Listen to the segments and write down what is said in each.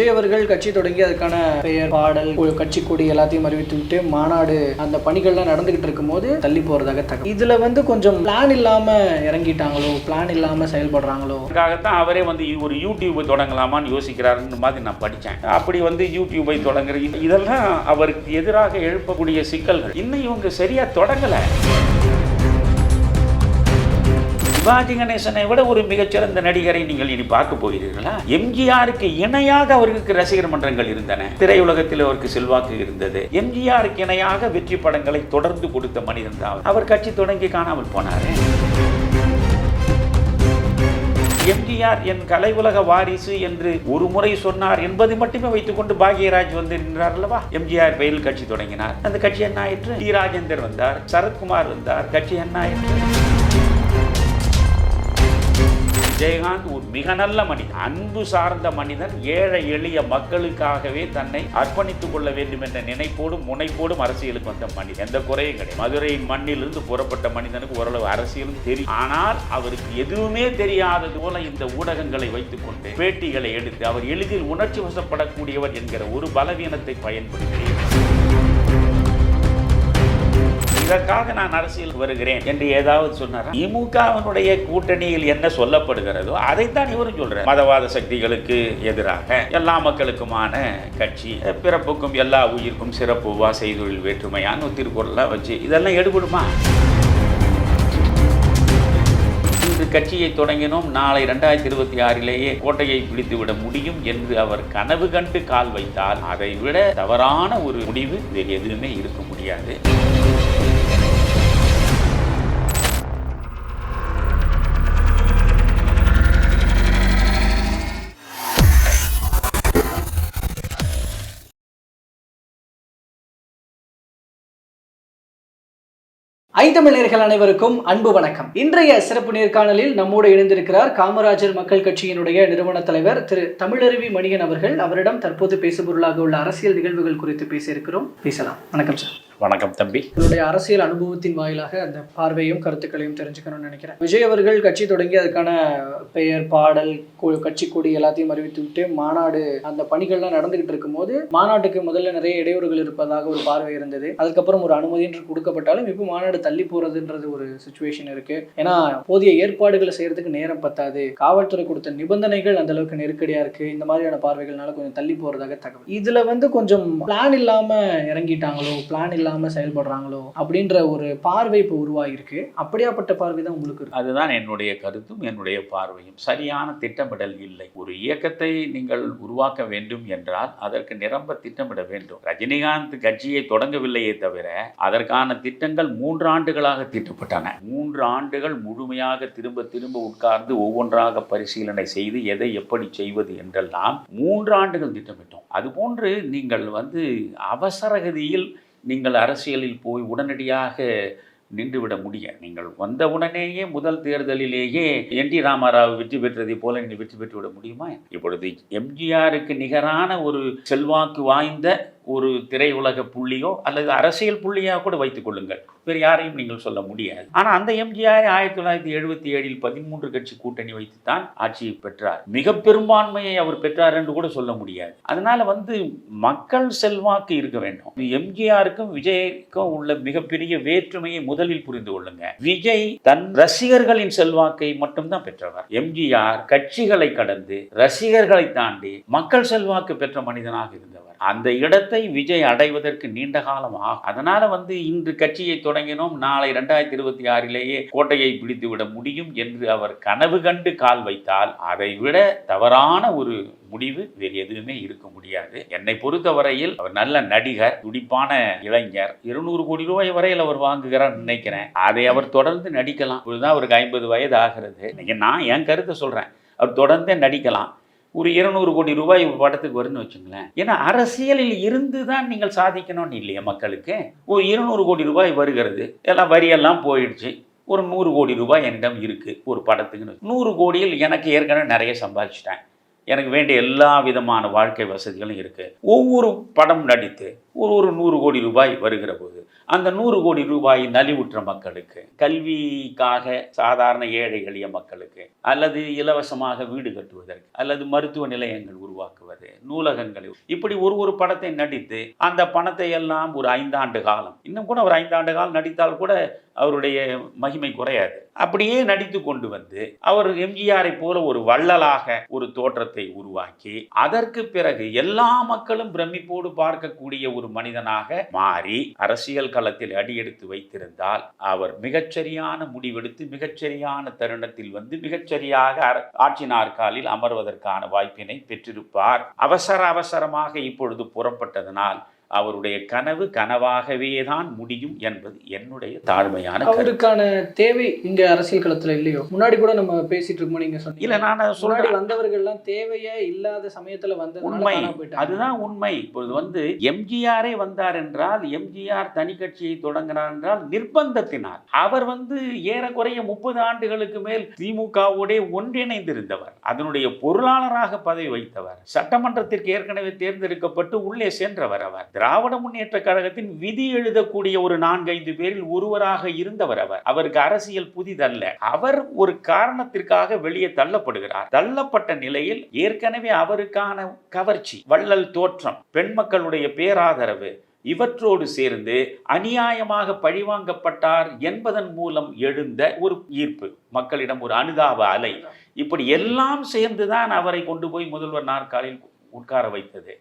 விஜய் அவர்கள் கட்சி தொடங்கி அதுக்கான பெயர் பாடல் கட்சி கொடி எல்லாத்தையும் அறிவித்து விட்டு மாநாடு அந்த பணிகள்லாம் நடந்துகிட்டு இருக்கும்போது தள்ளி போறதாக தகவல். இதுல வந்து கொஞ்சம் பிளான் இல்லாம இறங்கிட்டாங்களோ பிளான் இல்லாம செயல்படுறாங்களோ? அதுக்காகத்தான் அவரே வந்து ஒரு யூடியூபை தொடங்கலாமான்னு யோசிக்கிறாருன்னு மாதிரி நான் படித்தேன். அப்படி வந்து யூடியூபை தொடங்குற இதெல்லாம் அவருக்கு எதிராக எழுப்பக்கூடிய சிக்கல்கள். இன்னும் இவங்க சரியா தொடங்கலை. சிவாஜி கணேசனை விட ஒரு மிகச்சிறந்த நடிகரை நீங்கள் இனி பார்க்க போகிறீர்களா? எம்ஜிஆருக்கு இணையாக அவருக்கு ரசிகர் மன்றங்கள் இருந்தன. திரையுலகத்தில் அவருக்கு செல்வாக்கு இருந்தது. எம்ஜிஆருக்கு இணையாக வெற்றி படங்களை தொடர்ந்து கொடுத்த மனிதன் தான் அவர். அவர் கட்சி தொடங்கி காணாமல் போனார். எம்ஜிஆர் என் கலை உலக வாரிசு என்று ஒரு முறை சொன்னார் என்பதை மட்டுமே வைத்துக்கொண்டு பாக்யராஜ் வந்து நின்றார் அல்லவா? எம்ஜிஆர் பெயரில் கட்சி தொடங்கினார். அந்த கட்சி என்ன ஆயிற்று? டி. ராஜேந்தர் வந்தார். சரத்குமார் வந்தார். கட்சி என்ன ஆயிற்று? விஜயகாந்த் ஒரு மிக நல்ல மனிதன் அன்பு சார்ந்த மனிதன் ஏழை எளிய மக்களுக்காகவே தன்னை அர்ப்பணித்துக் கொள்ள வேண்டும் என்ற நினைப்போடும் முனைப்போடும் அரசியலுக்கு வந்த மனிதன். எந்த குறையும் கிடையாது. மதுரையின் மண்ணிலிருந்து புறப்பட்ட மனிதனுக்கு ஓரளவு அரசியலும் தெரியும். ஆனால் அவருக்கு எதுவுமே தெரியாதது போல இந்த ஊடகங்களை வைத்துக்கொண்டு பேட்டிகளை எடுத்து அவர் எளிதில் உணர்ச்சி வசப்படக்கூடியவர் என்கிற ஒரு பலவீனத்தை பயன்படுத்தி இதற்காக நான் அரசியல் வருகிறேன் என்று ஏதாவது சொன்னார்? திமுகவினுடைய கூட்டணியில் என்ன சொல்லப்படுகிறதோ அதைத்தான் இவரும் சொல்றார். மதவாத சக்திகளுக்கு எதிராக எல்லா மக்களுக்குமான கட்சி பிறப்புக்கும் எல்லா உயிருக்கும் சிறப்புவா செய்தொழில் வேற்றுமையான ஒரு வச்சு இதெல்லாம் எடுபடுமா? இன்று கட்சியை தொடங்கினோம். நாளை ரெண்டாயிரத்தி இருபத்தி ஆறிலேயே கோட்டையை பிடித்து விட முடியும் என்று அவர் கனவு கண்டு கால் வைத்தால் அதை விட தவறான ஒரு முடிவு வேறு எதுவுமே இருக்க முடியாது. ஐந்தமிழர்கள் அனைவருக்கும் அன்பு வணக்கம். இன்றைய சிறப்பு நேர்காணலில் நம்மோடு இணைந்திருக்கிறார் காமராஜர் மக்கள் கட்சியினுடைய நிறுவன தலைவர் திரு தமிழருவி மணியன் அவர்கள். அவரிடம் தற்போது பேசுபொருளாக உள்ள அரசியல் நிகழ்வுகள் குறித்து பேசியிருக்கிறோம் பேசலாம். வணக்கம் சார். வணக்கம் தம்பி. உங்களுடைய அரசியல் அனுபவத்தின் வாயிலாக அந்த பார்வையும் கருத்துக்களையும் தெரிஞ்சுக்கணும்னு நினைக்கிறேன். விஜய் அவர்கள் கட்சி தொடங்கி அதுக்கான பெயர் பாடல் கு- கட்சி கொடி எல்லாத்தையும் அறிவித்து விட்டு மாநாடு அந்த பணிகள்லாம் நடந்துகிட்டு இருக்கும்போது மாநாட்டுக்கு முதல்ல நிறைய இடையூறுகள் இருப்பதாக ஒரு பார்வை இருந்தது. அதுக்கப்புறம் ஒரு அனுமதி என்று கொடுக்கப்பட்டாலும் இப்போ மாநாடு தள்ளி போறதுன்றது ஒரு சுச்சுவேஷன் இருக்கு. ஏன்னா போதிய ஏற்பாடுகளை செய்யறதுக்கு நேரம் பத்தாது. காவல்துறை கொடுத்த நிபந்தனைகள் அந்த அளவுக்கு நெருக்கடியா இருக்கு. இந்த மாதிரியான பார்வைகள்னால கொஞ்சம் தள்ளி போறதாக தகவல். இதுல வந்து கொஞ்சம் பிளான் இல்லாம இறங்கிட்டாங்களோ? பிளான் இல்லாம செயல்படுறாங்களோ அப்படின்ற ஒரு பார்வை இப்போ உருவாகிருக்கு அப்படியாப்பட்ட பார்வை தான் உங்களுக்கு இருக்கு? அதுதான் என்னுடைய கருத்தும் என்னுடைய பார்வையும். சரியான திட்டமிடல் இல்லை. ஒரு இயக்கத்தை நீங்கள் உருவாக்க வேண்டும் என்றால் அதற்கு நிரம்ப திட்டமிட வேண்டும். ரஜினிகாந்த் கட்சியை தொடங்கவில்லையே தவிர அதற்கான திட்டங்கள் மூன்று ஆண்டுகளாக தீட்டப்பட்டன. மூன்று ஆண்டுகள் முழுமையாக திரும்ப திரும்ப உட்கார்ந்து ஒவ்வொன்றாக பரிசீலனை செய்து எதை எப்படி செய்வது என்றெல்லாம் மூன்று ஆண்டுகள் திட்டமிட்டோம். அதுபோன்று நீங்கள் வந்து அவசரகதியில் நீங்கள் அரசியலில் போய் உடனடியாக நின்றுவிட முடியும் நீங்கள் வந்த உடனேயே முதல் தேர்தலிலேயே என் டி ராமாராவ் வெற்றி பெற்றதை போல நீங்கள் வெற்றி பெற்று விட முடியுமா? இப்பொழுது எம்ஜிஆருக்கு நிகரான ஒரு செல்வாக்கு வாய்ந்த ஒரு திரையுலக புள்ளியோ அல்லது அரசியல் புள்ளியாக கூட வைத்துக் கொள்ளுங்கள். வேறு யாரையும் நீங்கள் சொல்ல முடியாது. ஆனால் அந்த எம்ஜிஆர் ஆயிரத்தி தொள்ளாயிரத்தி எழுபத்தி ஏழில் பதிமூன்று கட்சி கூட்டணி வைத்துத்தான் ஆட்சியை பெற்றார். மிக பெரும்பான்மையை அவர் பெற்றார் என்று கூட சொல்ல முடியாது. அதனால வந்து மக்கள் செல்வாக்கு இருக்க வேண்டும். எம்ஜிஆருக்கும் விஜய்க்கும் உள்ள மிகப்பெரிய வேற்றுமையை முதலில் புரிந்து கொள்ளுங்க. விஜய் தன் ரசிகர்களின் செல்வாக்கை மட்டும்தான் பெற்றவர். எம்ஜிஆர் கட்சிகளை கடந்து ரசிகர்களை தாண்டி மக்கள் செல்வாக்கு பெற்ற மனிதனாக இருந்தவர். அந்த இடத்தை விஜய் அடைவதற்கு நீண்ட காலம் ஆகும் அதனால வந்து இன்று கட்சியை தொடங்கினோம். நாளை ரெண்டாயிரத்தி இருபத்தி ஆறிலேயே கோட்டையை பிடித்து விட முடியும் என்று அவர் கனவு கண்டு கால் வைத்தால் அதை விட தவறான ஒரு முடிவு வேறு எதுவுமே இருக்க முடியாது. என்னை பொறுத்தவரையில் அவர் நல்ல நடிகர் துடிப்பான இளைஞர். இருநூறு கோடி ரூபாய் வரையில் அவர் வாங்குகிறார் நினைக்கிறேன். அதை அவர் தொடர்ந்து நடிக்கலாம். இப்பொழுதுதான் அவருக்கு ஐம்பது வயது ஆகிறது. நான் என் கருத்தை சொல்றேன். அவர் தொடர்ந்தே நடிக்கலாம். ஒரு இருநூறு கோடி ரூபாய் ஒரு படத்துக்கு வரும்னு வச்சுங்களேன். ஏன்னா அரசியலில் இருந்து தான் நீங்கள் சாதிக்கணும்னு இல்லையா மக்களுக்கு? ஒரு இருநூறு கோடி ரூபாய் வருகிறது. எல்லாம் வரியெல்லாம் போயிடுச்சு. ஒரு நூறு கோடி ரூபாய் என்னிடம் இருக்குது ஒரு படத்துக்குன்னு. நூறு கோடியில் எனக்கு ஏற்கனவே நிறைய சம்பாதிச்சிட்டேன். எனக்கு வேண்டிய எல்லா விதமான வாழ்க்கை வசதிகளும் இருக்குது ஒவ்வொரு படம் நடித்து ஒரு ஒரு நூறு கோடி ரூபாய் வருகிற போது அந்த நூறு கோடி ரூபாய் நலிவுற்ற மக்களுக்கு கல்விக்காக சாதாரண ஏழை எளிய மக்களுக்கு அல்லது இலவசமாக வீடு கட்டுவதற்கு அல்லது மருத்துவ நிலையங்கள் உருவாக்குவது நூலகங்கள் இப்படி ஒரு ஒரு படத்தை நடித்து அந்த பணத்தை எல்லாம் ஒரு ஐந்தாண்டு காலம் இன்னும் கூட ஒரு ஐந்தாண்டு காலம் நடித்தால் கூட அவருடைய மகிமை குறையாது. அப்படியே நடித்து கொண்டு வந்து அவர் எம்ஜிஆரை போல ஒரு வள்ளலாக ஒரு தோற்றத்தை உருவாக்கி அதற்கு பிறகு எல்லா மக்களும் பிரமிப்போடு பார்க்கக்கூடிய ஒரு மனிதனாக மாறி அரசியல் களத்தில் அடியெடுத்து வைத்திருந்தால் அவர் மிகச்சரியான முடிவெடுத்து மிகச்சரியான தருணத்தில் வந்து மிகச்சரியாக ஆட்சி நாற்காலில் அமர்வதற்கான வாய்ப்பினை பெற்றிருப்பார். அவசர அவசரமாக இப்பொழுது புறப்பட்டதனால் அவருடைய கனவு கனவாகவே தான் முடியும் என்பது என்னுடைய தாழ்மையான அவருக்கான தேவை இங்க அரசியல் களத்துல இல்லையோ? முன்னாடி கூட நம்ம பேசிட்டு இருக்கோம் நீங்க இல்ல சொன்னீங்க நான் முன்னாடி சொல்றேன். வந்தவர்கள்லாம் தேவையே இல்லாத சமயத்துல வந்ததுனால உண்மை. அதுதான் உண்மை. இப்பொழுது வந்து எம்ஜிஆரே வந்தார் என்றால் எம்ஜிஆர் தனி கட்சியை தொடங்கினார் என்றால் நிர்பந்தத்தினால் அவர் வந்து ஏறக்குறைய முப்பது ஆண்டுகளுக்கு மேல் திமுகவோட ஒன்றிணைந்திருந்தவர். அதனுடைய பொருளாளராக பதவி வைத்தவர் சட்டமன்றத்திற்கு ஏற்கனவே தேர்ந்தெடுக்கப்பட்டு உள்ளே சென்றவர் அவர். திராவிட முன்னேற்ற கழகத்தின் விதி எழுதக்கூடிய ஒரு நான்கைந்து பேரில் ஒருவராக இருந்தவர் அவர். அவருக்கு அரசியல் புதிதல்ல. அவர் ஒரு காரணத்திற்காக வெளியே தள்ளப்படுகிறார். தள்ளப்பட்ட நிலையில் ஏற்கனவே அவருக்கான கவர்ச்சி வள்ளல் தோற்றம் பெண் மக்களுடைய பேராதரவு இவற்றோடு சேர்ந்து அநியாயமாக பழிவாங்கப்பட்டார் என்பதன் மூலம் எழுந்த ஒரு ஈர்ப்பு. மக்களிடம் ஒரு அனுதாப அலை. இப்படி எல்லாம் சேர்ந்துதான் அவரை கொண்டு போய் முதல்வர் நாற்காலில் உட்கார வைத்தது.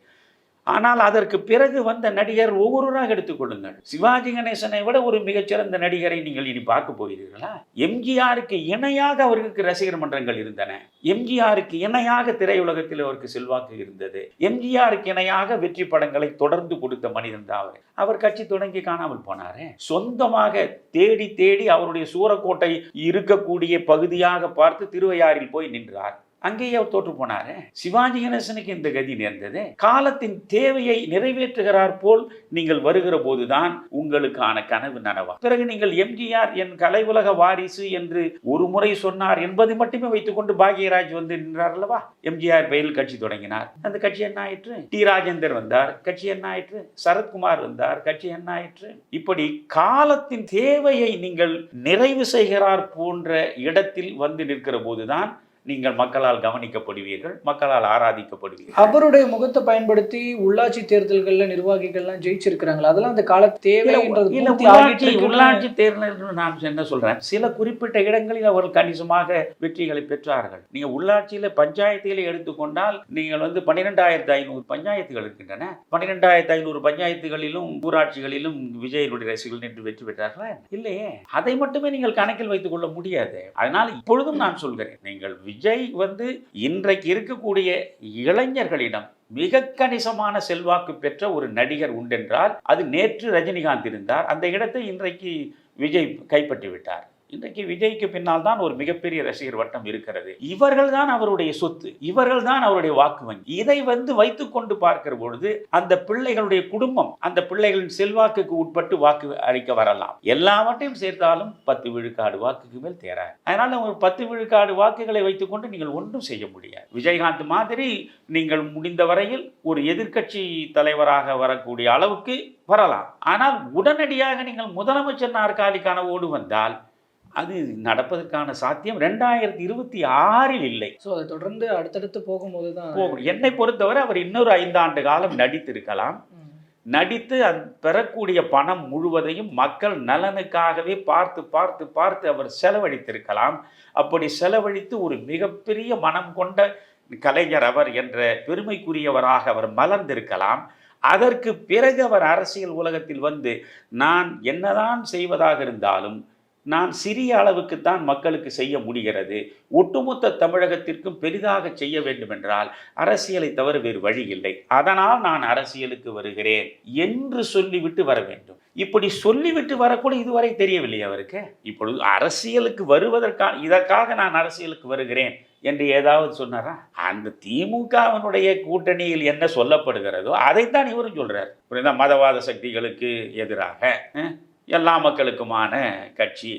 ஆனால் அதற்கு பிறகு வந்த நடிகர் ஒவ்வொருவராக எடுத்துக்கொள்ளுங்கள் சிவாஜி கணேசனை விட ஒரு மிகச்சிறந்த நடிகரை நீங்கள் இனி பார்க்க போகிறீர்களா? எம்ஜிஆருக்கு இணையாக அவருக்கு ரசிகர் மன்றங்கள் இருந்தன. எம்ஜிஆருக்கு இணையாக திரையுலகத்தில் அவருக்கு செல்வாக்கு இருந்தது. எம்ஜிஆருக்கு இணையாக வெற்றி படங்களை தொடர்ந்து கொடுத்த மனிதன் தான் அவர். அவர் கட்சி தொடங்கி காணாமல் போனாரே. சொந்தமாக தேடி தேடி அவருடைய சூரக்கோட்டை இருக்கக்கூடிய பகுதியாக பார்த்து திருவையாறில் போய் நின்றார். அங்கேயே அவர் தோற்று போனாரு. சிவாஜி கணேசனுக்கு இந்த கதி நேர்ந்தது. காலத்தின் தேவையை நிறைவேற்றுகிறார் போல் நீங்கள் வருகிற போதுதான் உங்களுக்கான கனவு நனவா. பிறகு நீங்கள் எம்ஜிஆர் என் கலை உலக வாரிசு என்று ஒரு முறை சொன்னார் என்பதை மட்டுமே வைத்துக்கொண்டு பாக்யராஜ் வந்து நின்றார் அல்லவா? எம்ஜிஆர் பெயில் கட்சி தொடங்கினார். அந்த கட்சி என்ன ஆயிற்று? டி ராஜேந்தர் வந்தார். கட்சி என்ன ஆயிற்று? சரத்குமார் வந்தார். கட்சி என்ன ஆயிற்று? இப்படி காலத்தின் தேவையை நீங்கள் நிறைவு செய்கிறார் போன்ற இடத்தில் வந்து நிற்கிற போதுதான் நீங்கள் மக்களால் கவனிக்கப்படுவீர்கள் மக்களால் ஆராதிக்கப்படுவீர்கள். அவருடைய முகத்தை பயன்படுத்தி உள்ளாட்சி தேர்தல்கள்ல நிர்வாகிகள்லாம் ஜெயிச்சிருக்கிறாங்களா? அதெல்லாம் அந்த கால தேவைன்றது உள்ளாட்சி இருக்குன்னு உள்ளாட்சி தேர்தல் நான் என்ன சொல்றேன்? சில குறிப்பிட்ட இடங்களில் அவர்கள் கணிசமாக வெற்றிகளை பெற்றார்கள். நீங்க உள்ளாட்சியில பஞ்சாயத்திலே எடுத்துக்கொண்டால் நீங்கள் வந்து பன்னிரெண்டாயிரத்தி ஐநூறு பஞ்சாயத்துகள் இருக்கின்றன. பன்னிரெண்டாயிரத்தி ஐநூறு பஞ்சாயத்துகளிலும் ஊராட்சிகளிலும் விஜயனுடைய ரசிகர்கள் நின்று வெற்றி பெற்றார்களா இல்லையே. அதை மட்டுமே நீங்கள் கணக்கில் வைத்துக் கொள்ள முடியாது. அதனால் இப்பொழுதும் நான் சொல்கிறேன் நீங்கள் விஜய் விஜய் வந்து இன்றைக்கு இருக்கக்கூடிய இளைஞர்களிடம் மிக கணிசமான செல்வாக்கு பெற்ற ஒரு நடிகர் உண்டென்றால் அது நேற்று ரஜினிகாந்த் இருந்தார். அந்த இடத்தை இன்றைக்கு விஜய் கைப்பற்றி விட்டார் இன்றைக்கு விஜய்க்கு பின்னால் தான் ஒரு மிகப்பெரிய ரசிகர் வட்டம் இருக்கிறது. இவர்கள் தான் அவருடைய சொத்து இவர்கள் தான் அவருடைய வாக்கு வங்கி. இதை வந்து வைத்துக்கொண்டு பார்க்கிற பொழுது அந்த பிள்ளைகளுடைய குடும்பம் அந்த பிள்ளைகளின் செல்வாக்குக்கு உட்பட்டு வாக்கு அளிக்க வரலாம். எல்லாவற்றையும் சேர்த்தாலும் பத்து விழுக்காடு வாக்குக்கு மேல் தேராது. அதனால ஒரு பத்து விழுக்காடு வாக்குகளை வைத்துக்கொண்டு நீங்கள் ஒன்றும் செய்ய முடியாது. விஜயகாந்த் மாதிரி நீங்கள் முடிந்த வரையில் ஒரு எதிர்க்கட்சி தலைவராக வரக்கூடிய அளவுக்கு வரலாம். ஆனால் உடனடியாக நீங்கள் முதலமைச்சர் நாற்காலி கனவோடு வந்தால் அது நடப்பதற்கான சாத்தியம் ரெண்டாயிரத்தி இருபத்தி ஆறில் இல்லை. ஸோ அதை தொடர்ந்து அடுத்தடுத்து போகும்போது தான் போகும். என்னை பொறுத்தவரை அவர் இன்னொரு ஐந்தாண்டு காலம் நடித்திருக்கலாம். நடித்து அந் பெறக்கூடிய பணம் முழுவதையும் மக்கள் நலனுக்காகவே பார்த்து பார்த்து பார்த்து அவர் செலவழித்திருக்கலாம். அப்படி செலவழித்து ஒரு மிகப்பெரிய மனம் கொண்ட கலைஞர் அவர் என்ற பெருமைக்குரியவராக அவர் மலர்ந்திருக்கலாம். அதற்கு பிறகு அவர் அரசியல் உலகத்தில் வந்து நான் என்னதான் செய்வதாக இருந்தாலும் நான் சிறிய அளவுக்குத்தான் மக்களுக்கு செய்ய முடிகிறது. ஒட்டுமொத்த தமிழகத்திற்கும் பெரிதாக செய்ய வேண்டுமென்றால் அரசியலை தவிர வேறு வழி இல்லை. அதனால் நான் அரசியலுக்கு வருகிறேன் என்று சொல்லிவிட்டு வர வேண்டும். இப்படி சொல்லிவிட்டு வரக்கூட இதுவரை தெரியவில்லை அவருக்கு. இப்பொழுது அரசியலுக்கு வருவதற்காக இதற்காக நான் அரசியலுக்கு வருகிறேன் என்று ஏதாவது சொன்னாரா? அந்த திமுகவினுடைய கூட்டணியில் என்ன சொல்லப்படுகிறதோ அதைத்தான் இவரும் சொல்றார். புரியுதா? மதவாத சக்திகளுக்கு எதிராக எல்லா மக்களுக்குமான கட்சி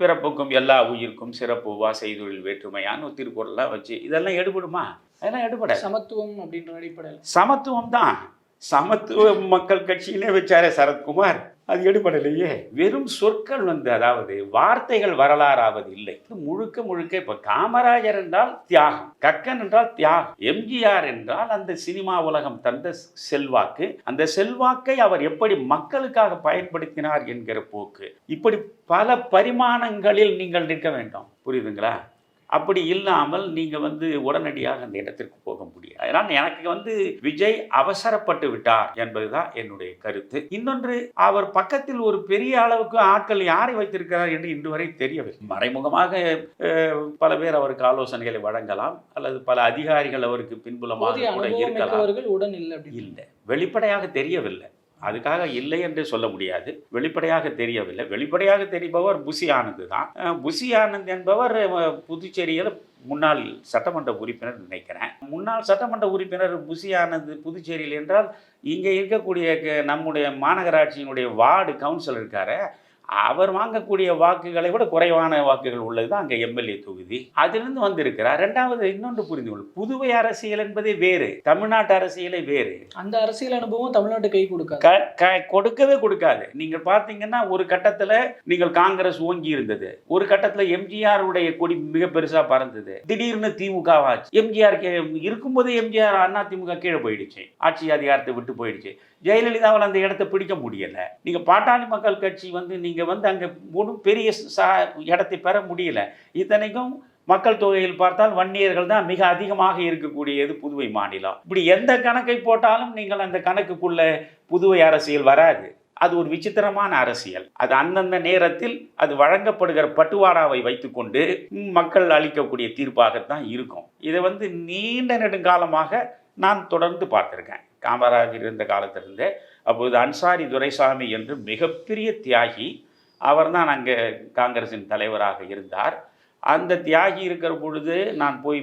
பிறப்புக்கும் எல்லா உயிர்க்கும் சிறப்புவா செய்தொழில் வேற்றுமையான்னு திருக்குறள்லாம் வச்சு இதெல்லாம் எடுபடுமா? அதெல்லாம் எடுபட சமத்துவம் அப்படின்ற அடிப்படையில். சமத்துவம் தான். சமத்துவ மக்கள் கட்சியிலே வச்சாரே சரத்குமார். அது எடுபடலையே. வெறும் சொற்கள் வந்து அதாவது வார்த்தைகள் வரலாறாவது இல்லை. முழுக்க முழுக்க இப்ப காமராஜர் என்றால் தியாகம் கக்கன் என்றால் தியாகம் எம்ஜிஆர் என்றால் அந்த சினிமா உலகம் தந்த செல்வாக்கு. அந்த செல்வாக்கை அவர் எப்படி மக்களுக்காக பயன்படுத்தினார் என்கிற போக்கு. இப்படி பல பரிமாணங்களில் நீங்கள் நிற்க வேண்டும். புரியுதுங்களா? அப்படி இல்லாமல் நீங்க வந்து உடனடியாக அந்த இடத்திற்கு போக முடியாது. அதனால் எனக்கு வந்து விஜய் அவசரப்பட்டு விட்டார் என்பதுதான் என்னுடைய கருத்து. இன்னொன்று அவர் பக்கத்தில் ஒரு பெரிய அளவுக்கு ஆட்கள் யாரை வைத்திருக்கிறார் என்று இன்று வரை தெரியவில்லை. மறைமுகமாக பல பேர் அவருக்கு ஆலோசனைகளை வழங்கலாம் அல்லது பல அதிகாரிகள் அவருக்கு பின்புலமாக கூட இருக்கலாம். உடன் இல்லை. வெளிப்படையாக தெரியவில்லை. அதுக்காக இல்லை என்று சொல்ல முடியாது. வெளிப்படையாக தெரியவில்லை. வெளிப்படையாக தெரிபவர் புசி ஆனந்த் தான். புசி ஆனந்த் என்பவர் புதுச்சேரியில் முன்னாள் சட்டமன்ற உறுப்பினர் நினைக்கிறேன். முன்னாள் சட்டமன்ற உறுப்பினர் புசி ஆனந்த் புதுச்சேரியில் என்றால் இங்கே இருக்கக்கூடிய க- நம்முடைய மாநகராட்சியினுடைய வார்டு கவுன்சிலர் இருக்காரு. அவர் வாங்கக்கூடிய வாக்குகளை விட குறைவான வாக்குகள் உள்ளது தான் அங்கே எம்எல்ஏ தொகுதி. அதிலிருந்து வந்திருக்கிறார். ரெண்டாவது இன்னொன்று புரிந்து கொள். புதுவை அரசியல் என்பதே வேறு. தமிழ்நாட்டு அரசியலே வேறு. அந்த அரசியல் அனுபவம் தமிழ்நாட்டு கை கொடுக்காது. கொடுக்கவே கொடுக்காது. நீங்கள் பார்த்தீங்கன்னா ஒரு கட்டத்தில் நீங்கள் காங்கிரஸ் ஓங்கி இருந்தது. ஒரு கட்டத்தில் எம்ஜிஆர் உடைய கொடி மிக பெருசா பறந்தது. திடீர்னு திமுக ஆச்சு. எம்ஜிஆர் இருக்கும்போது எம்ஜிஆர் அண்ணா திமுக கீழே போயிடுச்சு. ஆட்சி அதிகாரத்தை விட்டு போயிடுச்சு. ஜெயலலிதாவால் அந்த இடத்த பிடிக்க முடியலை. நீங்கள் பாட்டாளி மக்கள் கட்சி வந்து நீங்கள் வந்து அங்கே ஒன்றும் பெரிய சா இடத்தை பெற முடியலை. இத்தனைக்கும் மக்கள் தொகையில் பார்த்தால் வன்னியர்கள் தான் மிக அதிகமாக இருக்கக்கூடியது புதுவை மாநிலம். இப்படி எந்த கணக்கை போட்டாலும் நீங்கள் அந்த கணக்குக்குள்ள புதுவை அரசியல் வராது. அது ஒரு விசித்திரமான அரசியல். அது அந்தந்த நேரத்தில் அது வழங்கப்படுகிற பட்டுவாடாவை வைத்துக்கொண்டு மக்கள் அளிக்கக்கூடிய தீர்ப்பாகத்தான் இருக்கும். இதை வந்து நீண்ட நெடுங்காலமாக நான் தொடர்ந்து பார்த்துருக்கேன். காமராஜர் இருந்த காலத்திலிருந்தே அப்போது அன்சாரி துரைசாமி என்று மிகப்பெரிய தியாகி அவர்தான் அங்கே காங்கிரசின் தலைவராக இருந்தார். அந்த தியாகி இருக்கிற பொழுது நான் போய்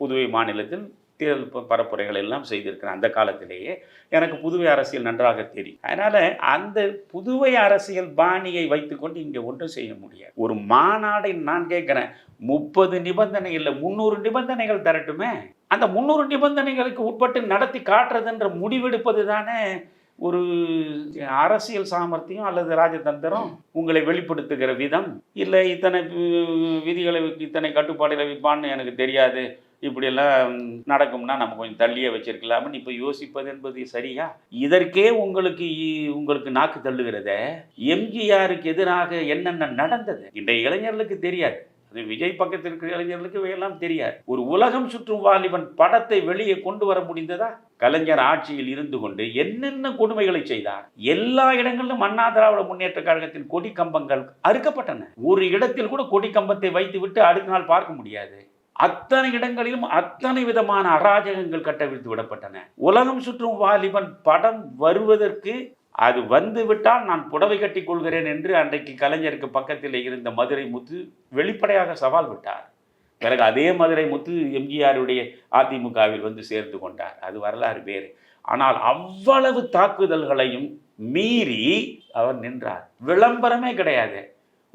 புதுவை மாநிலத்தில் தேர்தல் பரப்புரைகள் எல்லாம் செய்திருக்கிறேன் அந்த காலத்திலேயே. எனக்கு புதுவை அரசியல் நன்றாக தெரியும். அதனால் அந்த புதுவை அரசியல் பாணியை வைத்துக்கொண்டு இங்கே ஒன்றும் செய்ய முடியாது. ஒரு மாநாடை நான் கேட்குறேன். முப்பது நிபந்தனை இல்லை முந்நூறு நிபந்தனைகள் தரட்டுமே? அந்த முந்நூறு நிபந்தனைகளுக்கு உட்பட்டு நடத்தி காட்டுறதுன்ற முடிவெடுப்பது தானே ஒரு அரசியல் சாமர்த்தியம் அல்லது ராஜதந்திரம்? உங்களை வெளிப்படுத்துகிற விதம்? இல்லை இத்தனை விதிகளை இத்தனை கட்டுப்பாடுகளை வைப்பான்னு எனக்கு தெரியாது. இப்படியெல்லாம் நடக்கும்னா நம்ம கொஞ்சம் தள்ளியே வச்சிருக்கலாம்னு இப்போ யோசிப்பது என்பது சரியா? இதற்கே உங்களுக்கு இ- உங்களுக்கு நாக்கு தள்ளுகிறத. எம்ஜிஆருக்கு எதிராக என்னென்ன நடந்தது? இன்றைய இளைஞர்களுக்கு தெரியாது. அது விஜய் பக்கத்தில் இருக்கிற இளைஞர்களுக்கு இவையெல்லாம் தெரியாது. ஒரு உலகம் சுற்றும் வாலிபன் படத்தை வெளியே கொண்டு வர முடிந்ததா? கலைஞர் ஆட்சியில் இருந்து கொண்டு என்னென்ன கொடுமைகளை செய்தார்? எல்லா இடங்களிலும் அண்ணா திராவிட முன்னேற்ற கழகத்தின் கொடி கம்பங்கள் அறுக்கப்பட்டன. ஒரு இடத்தில் கூட கொடி கம்பத்தை வைத்து விட்டு அடுத்த நாள் பார்க்க முடியாது. அத்தனை இடங்களிலும் அத்தனை விதமான அராஜகங்கள் கட்டவிழ்த்து விடப்பட்டன. உலகம் சுற்றும் வாலிபன் படம் வருவதற்கு அது வந்துவிட்டால் நான் புடவை கட்டி கொள்கிறேன் என்று அன்றைக்கு கலைஞருக்கு பக்கத்தில் இருந்த மதுரை முத்து வெளிப்படையாக சவால் விட்டார். பிறகு அதே மதுரை முத்து எம்ஜிஆருடைய அதிமுகவில் வந்து சேர்ந்து கொண்டார். அது வரலாறு வேறு. ஆனால் அவ்வளவு தாக்குதல்களையும் மீறி அவர் நின்றார். விளம்பரமே கிடையாது.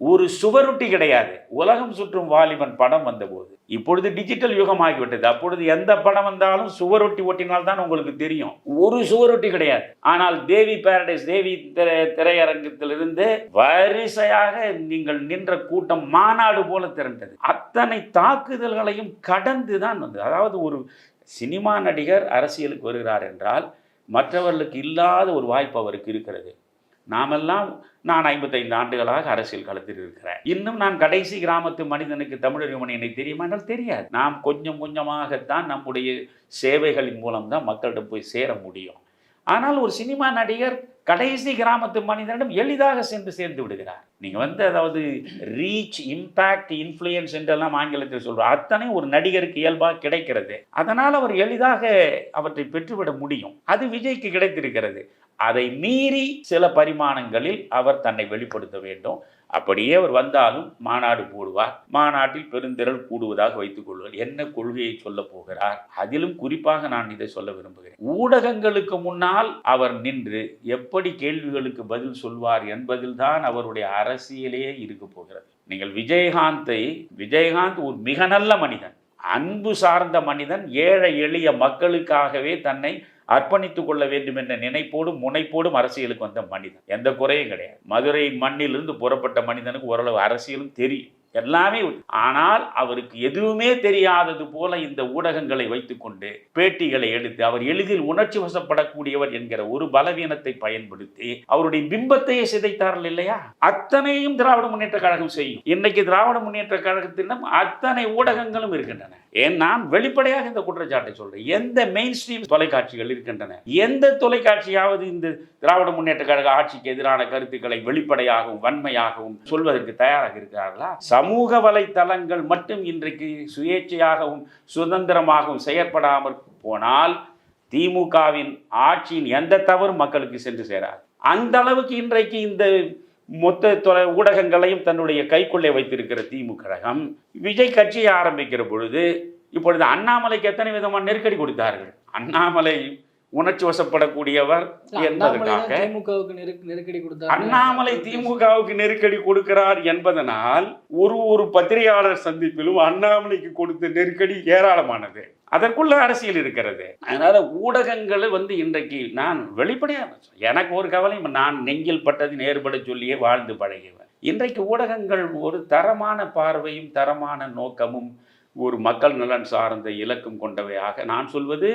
ஒரு சுவரொட்டி கிடையாது. உலகம் சுற்றும் வாலிபன் படம் வந்தபோது. இப்பொழுது டிஜிட்டல் யுகமாகிவிட்டது. அப்பொழுது எந்த படம் வந்தாலும் சுவரொட்டி ஒட்டினால் தான் உங்களுக்கு தெரியும். ஒரு சுவரொட்டி கிடையாது. ஆனால் தேவி பேரடைஸ் தேவி திரை திரையரங்கத்திலிருந்து வரிசையாக நீங்கள் நின்ற கூட்டம் மாநாடு போல திரண்டது. அத்தனை தாக்குதல்களையும் கடந்து தான் வந்தது. அதாவது ஒரு சினிமா நடிகர் அரசியலுக்கு வருகிறார் என்றால் மற்றவர்களுக்கு இல்லாத ஒரு வாய்ப்பு அவருக்கு இருக்கிறது. நாமெல்லாம் நான் ஐம்பத்தைந்து ஆண்டுகளாக அரசியல் களத்தில் இருக்கிறேன். இன்னும் நான் கடைசி கிராமத்து மனிதனுக்கு தமிழறிமணி எனக்கு தெரியுமா? என்றால் தெரியாது. நாம் கொஞ்சம் கொஞ்சமாகத்தான் நம்முடைய சேவைகளின் மூலம்தான் மக்களிடம் போய் சேர முடியும். ஆனால் ஒரு சினிமா நடிகர் கடைசி கிராமத்து மனிதனிடம் எளிதாக சென்று சேர்ந்து விடுகிறார். நீங்கள் வந்து அதாவது ரீச் இம்பேக்ட் இன்ஃப்ளூயன்ஸ் என்றெல்லாம் ஆங்கிலத்தில் சொல்றார் அத்தனை ஒரு நடிகருக்கு இயல்பாக கிடைக்கிறது. அதனால் அவர் எளிதாக அவற்றை பெற்றுவிட முடியும். அது விஜய்க்கு கிடைத்திருக்கிறது. அதை மீறி சில பரிமாணங்களில் அவர் தன்னை வெளிப்படுத்த வேண்டும். அப்படியே அவர் வந்தாலும் மாநாடு போடுவார். மாநாட்டில் பெருந்திரள் கூடுவதாக வைத்துக் கொள்வார். என்ன கொள்கையை சொல்ல போகிறார்? அதிலும் குறிப்பாக நான் இதை சொல்ல விரும்புகிறேன். ஊடகங்களுக்கு முன்னால் அவர் நின்று எப்படி கேள்விகளுக்கு பதில் சொல்வார் என்பதில்தான் அவருடைய அரசியலே இருக்க போகிறது. நீங்கள் விஜயகாந்தை விஜயகாந்த் ஒரு மிக நல்ல மனிதன். அன்பு சார்ந்த மனிதன் ஏழை எளிய மக்களுக்காகவே தன்னை அர்ப்பணித்துக் கொள்ள வேண்டும் என்ற நினைப்போடும் முனைப்போடும் அரசியலுக்கு வந்த மனிதன். எந்த குறையும் கிடையாது. மதுரை மண்ணிலிருந்து புறப்பட்ட மனிதனுக்கு ஓரளவு அரசியலும் தெரியும். எல்லாமே ஆனால் அவருக்கு எதுவுமே தெரியாதது போல இந்த ஊடகங்களை வைத்துக்கொண்டு பேட்டிகளை எடுத்து அவர் எளிதில் உணர்ச்சி வசப்படக்கூடியவர் என்கிற ஒரு பலவீனத்தை பயன்படுத்தி அவருடைய பிம்பத்தையே சிதைத்தார்கள் இல்லையா? அத்தனையும் திராவிட முன்னேற்ற கழகம் செய்யும். இன்னைக்கு திராவிட முன்னேற்ற கழகத்திடம் அத்தனை ஊடகங்களும் இருக்கின்றன. ஏன் நான் வெளிப்படையாக இந்த குற்றச்சாட்டை சொல்றேன். எந்த மெயின் ஸ்ட்ரீம் தொலைக்காட்சிகள் இருக்கின்றன? எந்த தொலைக்காட்சியாவது இந்த திராவிட முன்னேற்ற கழக ஆட்சிக்கு எதிரான கருத்துக்களை வெளிப்படையாகவும் வன்மையாகவும் சொல்வதற்கு தயாராக இருக்கிறார்களா? சமூக வலைத்தளங்கள் மட்டும் இன்றைக்கு சுயேட்சையாகவும் சுதந்திரமாகவும் செயற்படாமல் போனால் திமுகவின் ஆட்சியின் எந்த தவறும் மக்களுக்கு சென்று சேராது. அந்த அளவுக்கு இன்றைக்கு இந்த மொத்த தொலை ஊடகங்களையும் தன்னுடைய கைக்குள்ளே வைத்திருக்கிற திமுக கழகம் விஜய் கட்சியை ஆரம்பிக்கிற பொழுது இப்பொழுது அண்ணாமலைக்கு எத்தனை விதமான நெருக்கடி கொடுத்தார்கள்? அண்ணாமலை உணர்ச்சி வசப்படக்கூடியவர் என்பதற்காக திமுகவுக்கு அண்ணாமலை திமுகவுக்கு நெருக்கடி கொடுக்கிறார் என்பதனால் ஒரு ஒரு பத்திரிகையாளர் சந்திப்பிலும் அண்ணாமலைக்கு கொடுத்த நெருக்கடி ஏராளமானது. அதற்குள்ள அரசியல் இருக்கிறது. அதனால ஊடகங்கள் வந்து இன்றைக்கு நான் வெளிப்படையாக. எனக்கு ஒரு கவலை நான் நெஞ்சில் பட்டது நேர்பட சொல்லியே வாழ்ந்து பழகியவன் இன்றைக்கு ஊடகங்கள் ஒரு தரமான பார்வையும் தரமான நோக்கமும் ஒரு மக்கள் நலன் சார்ந்த இலக்கும் கொண்டவையாக நான் சொல்வது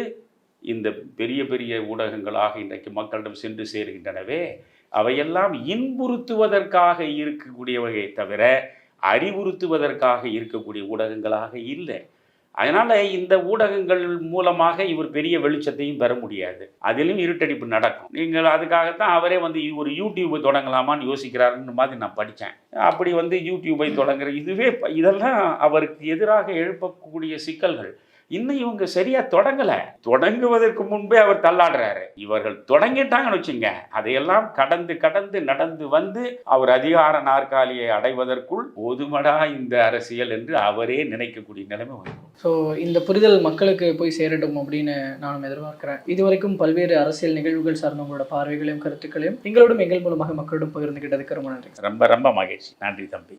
இந்த பெரிய பெரிய ஊடகங்களாக இன்றைக்கு மக்களிடம் சென்று சேருகின்றனவே அவையெல்லாம் இன்புறுத்துவதற்காக இருக்கக்கூடியவையை தவிர அறிவுறுத்துவதற்காக இருக்கக்கூடிய ஊடகங்களாக இல்லை. அதனால் இந்த ஊடகங்கள் மூலமாக இவர் பெரிய வெளிச்சத்தையும் பெற முடியாது. அதிலும் இருட்டடிப்பு நடக்கும். நீங்கள் அதுக்காகத்தான் அவரே வந்து ஒரு யூடியூபை தொடங்கலாமான்னு யோசிக்கிறாருன்னு மாதிரி நான் படித்தேன். அப்படி வந்து யூடியூபை தொடங்குற இதுவே இதெல்லாம் அவருக்கு எதிராக எழுப்பக்கூடிய சிக்கல்கள். இன்னும் இவங்க சரியா தொடங்கல. தொடங்குவதற்கு முன்பே அவர் தள்ளாடுறாரு. இவர்கள் தொடங்கிட்டாங்கன்னு வச்சுங்க அதையெல்லாம் கடந்து கடந்து நடந்து வந்து அவர் அதிகார நாற்காலியை அடைவதற்குள் போதுமடா இந்த அரசியல் என்று அவரே நினைக்கக்கூடிய நிலைமை வரும். ஸோ இந்த புரிதல் மக்களுக்கு போய் சேரட்டும் அப்படின்னு நானும் எதிர்பார்க்கிறேன். இதுவரைக்கும் பல்வேறு அரசியல் நிகழ்வுகள் சார்ந்த உங்களோட பார்வைகளையும் கருத்துக்களையும் எங்களோடும் எங்கள் மூலமாக மக்களிடம் பகிர்ந்துகிட்டதுக்கு ரொம்ப நன்றி. ரொம்ப ரொம்ப மகிழ்ச்சி. நன்றி தம்பி.